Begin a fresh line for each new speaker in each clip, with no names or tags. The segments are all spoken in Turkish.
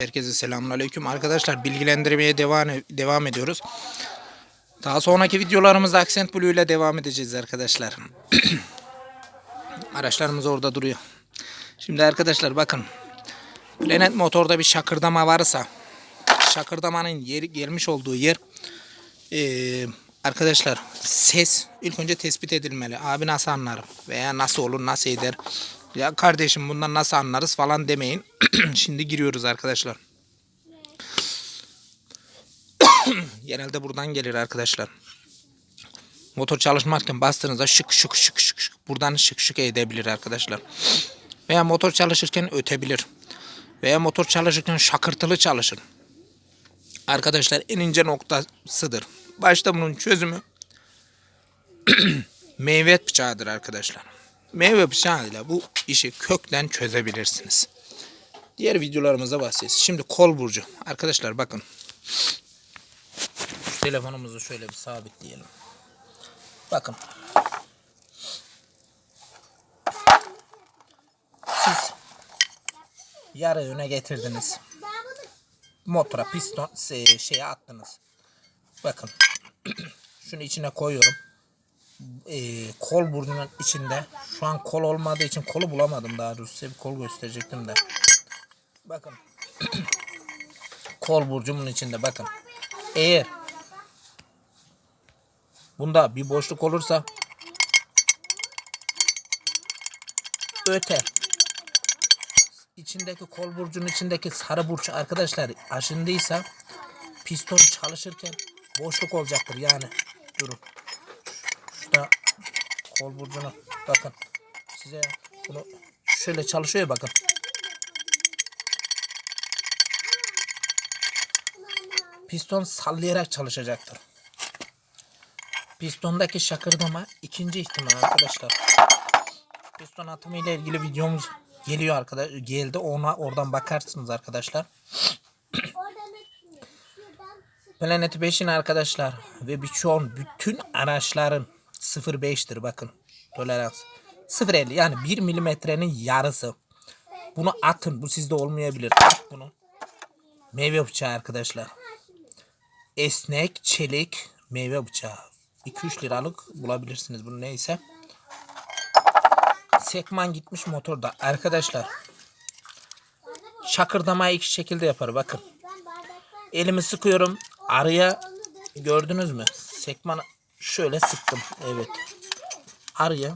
Herkese selamünaleyküm. Arkadaşlar bilgilendirmeye devam devam ediyoruz. Daha sonraki videolarımızda Accent Blue ile devam edeceğiz arkadaşlar. Araçlarımız orada duruyor. Şimdi arkadaşlar bakın. Planet motorda bir şakırdama varsa şakırdamanın yeri gelmiş olduğu yer eee, arkadaşlar ses ilk önce tespit edilmeli. Abi nasıl anlarım veya nasıl olur nasıl eder ya kardeşim bundan nasıl anlarız falan demeyin. Şimdi giriyoruz arkadaşlar. Genelde buradan gelir arkadaşlar. Motor çalışmarken bastığınızda şık şık şık şık şık buradan şık şık edebilir arkadaşlar. Veya motor çalışırken ötebilir. Veya motor çalışırken şakırtılı çalışır. Arkadaşlar en ince noktasıdır. Başta bunun çözümü meyve bıçağıdır arkadaşlar. Meyve bıçağıyla bu işi kökten çözebilirsiniz. Diğer videolarımızda bahsedeceğiz. Şimdi kol burcu. Arkadaşlar bakın. Telefonumuzu şöyle bir sabitleyelim. Bakın. Siz yarı öne getirdiniz. Motora piston şey- şeye attınız. Bakın. Şunu içine koyuyorum e, kol burnunun içinde. Şu an kol olmadığı için kolu bulamadım daha doğrusu. Bir kol gösterecektim de. Bakın. kol burcumun içinde bakın. Eğer bunda bir boşluk olursa öter. İçindeki kol burcunun içindeki sarı burç arkadaşlar aşındıysa piston çalışırken boşluk olacaktır yani. Durun. Kol burcuna bakın. Size bunu şöyle çalışıyor ya bakın. Piston sallayarak çalışacaktır. Pistondaki şakırdama ikinci ihtimal arkadaşlar. Piston atımı ile ilgili videomuz geliyor arkadaş geldi ona oradan bakarsınız arkadaşlar. Planet 5'in arkadaşlar ve birçoğun bütün araçların 0.5'tir bakın tolerans. 0.50 yani 1 milimetrenin yarısı. Bunu atın bu sizde olmayabilir. At bunu. Meyve bıçağı arkadaşlar. Esnek, çelik meyve bıçağı. 2-3 liralık bulabilirsiniz bunu neyse. Sekman gitmiş motorda arkadaşlar. Şakırdamayı iki şekilde yapar bakın. Elimi sıkıyorum. Araya gördünüz mü? Sekmanı şöyle sıktım. Evet. Araya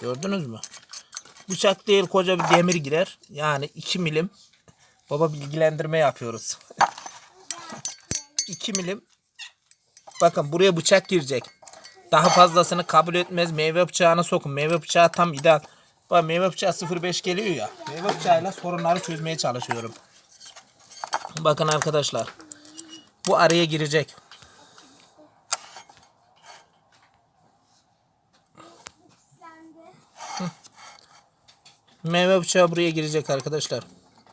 gördünüz mü? Bıçak değil koca bir demir girer. Yani 2 milim. Baba bilgilendirme yapıyoruz. 2 milim. Bakın buraya bıçak girecek. Daha fazlasını kabul etmez. Meyve bıçağına sokun. Meyve bıçağı tam ideal. Bak meyve bıçağı 0.5 geliyor ya. Meyve bıçağıyla sorunları çözmeye çalışıyorum. Bakın arkadaşlar. Bu araya girecek. Meyve bıçağı buraya girecek arkadaşlar.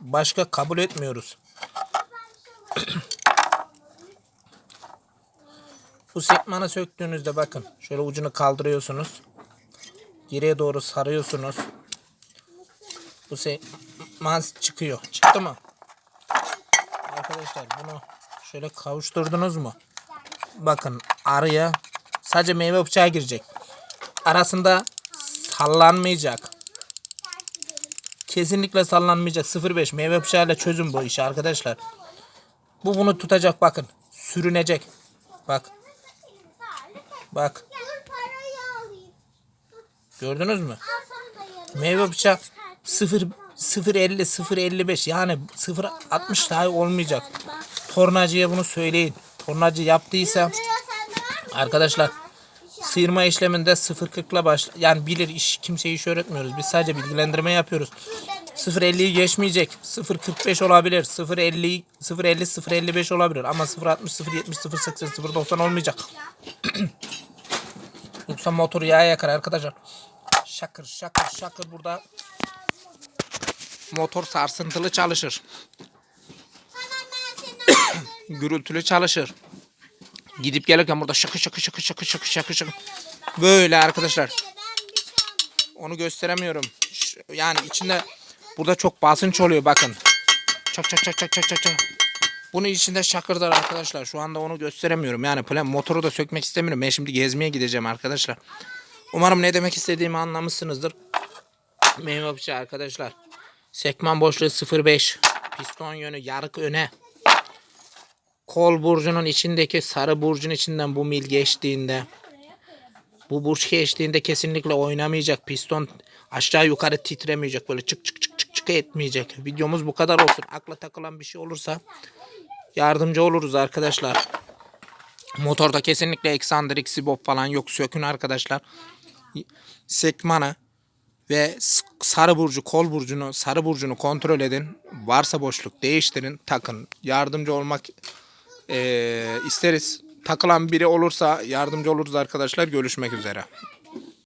Başka kabul etmiyoruz. Bu sekmanı söktüğünüzde bakın. Şöyle ucunu kaldırıyorsunuz. Geriye doğru sarıyorsunuz. Bu sekman çıkıyor. Çıktı mı? Arkadaşlar bunu şöyle kavuşturdunuz mu? Bakın araya sadece meyve bıçağı girecek. Arasında sallanmayacak. Kesinlikle sallanmayacak. 0.5 meyve bıçağıyla çözün bu işi arkadaşlar. Bu bunu tutacak bakın. Sürünecek. Bak. Bak. Gördünüz mü? Meyve bıçağı 0 0.50 0.55 yani 0.60 dahi olmayacak. Tornacıya bunu söyleyin. Tornacı yaptıysa arkadaşlar sıyırma işleminde 0.40 ile baş yani bilir iş kimseye iş öğretmiyoruz. Biz sadece bilgilendirme yapıyoruz. 0.50'yi geçmeyecek. 0.45 olabilir. 0.50 0.50 0.55 olabilir ama 0.60 0.70 0.80 0.90 olmayacak. Yoksa motor yağ yakar arkadaşlar. Şakır şakır şakır burada motor sarsıntılı çalışır. Gürültülü çalışır. Gidip gelirken burada şakı şakı şakı şakı şakı şakı şakı. Böyle arkadaşlar. Onu gösteremiyorum. Yani içinde burada çok basınç oluyor bakın. çak çak çak çak çak çak çak. Bunun içinde şakırdar arkadaşlar. Şu anda onu gösteremiyorum. Yani plan motoru da sökmek istemiyorum. Ben şimdi gezmeye gideceğim arkadaşlar. Umarım ne demek istediğimi anlamışsınızdır. Meyve bıçağı arkadaşlar. Sekman boşluğu 05. Piston yönü yarık öne. Kol burcunun içindeki sarı burcun içinden bu mil geçtiğinde bu burç geçtiğinde kesinlikle oynamayacak. Piston aşağı yukarı titremeyecek. Böyle çık çık çık çık çık etmeyecek. Videomuz bu kadar olsun. Akla takılan bir şey olursa yardımcı oluruz arkadaşlar. Motorda kesinlikle eksandrik sibop falan yok. Sökün arkadaşlar. Sekmanı ve sarı burcu, kol burcunu, sarı burcunu kontrol edin. Varsa boşluk değiştirin, takın. Yardımcı olmak eee, isteriz. Takılan biri olursa yardımcı oluruz arkadaşlar. Görüşmek üzere.